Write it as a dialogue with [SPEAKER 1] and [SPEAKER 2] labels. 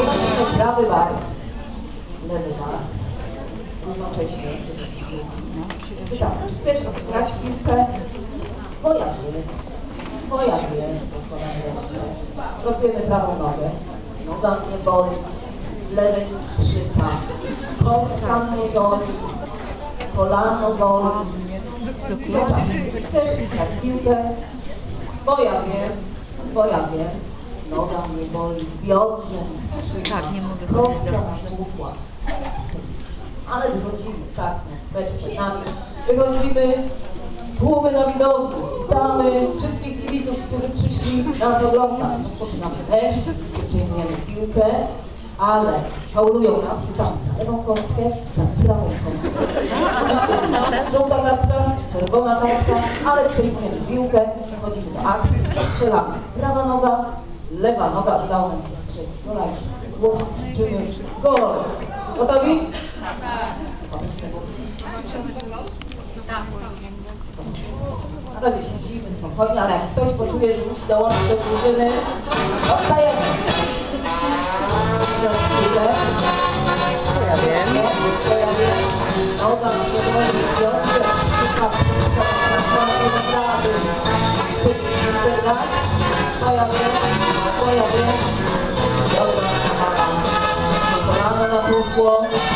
[SPEAKER 1] Unosimy prawy bark, lewy bark, równocześnie. Grać w piłkę? Bo ja wiem, bo ja wiem. Rozbijemy prawą nogę, noga mnie boli, lewe mi strzyka, kostka mnie boli, kolano boli. No tak, chcesz grać piłkę? Bo ja wiem, bo ja wiem, noga mnie boli, biodrze mi strzyka,
[SPEAKER 2] Tak, nie mogę chodzić
[SPEAKER 1] kostka mi buchła. Ale wychodzimy, tak, mecz przed nami. Wychodzimy, tłumy na widowni. Witamy wszystkich kibiców, którzy przyszli nas oglądać. Rozpoczynamy mecz, oczywiście przejmujemy piłkę, ale faulują nas, pytamy za lewą kostkę, za prawą kostkę. Żółta kartka, czerwona kartka, ale przejmujemy piłkę, przechodzimy do akcji, strzelamy. Prawa noga, lewa noga, udało nam się strzelić. Gola już głośno krzyczymy, gol! Gotowi? Na razie siedzimy spokojnie, ale jak ktoś poczuje, że musi dołączyć do drużyny, powstajemy. Noga mnie boli, biorę, sztuka, tak nie dam rady. Chcesz grać? To ja wiem, to ja wiem. Dobra. Kolano na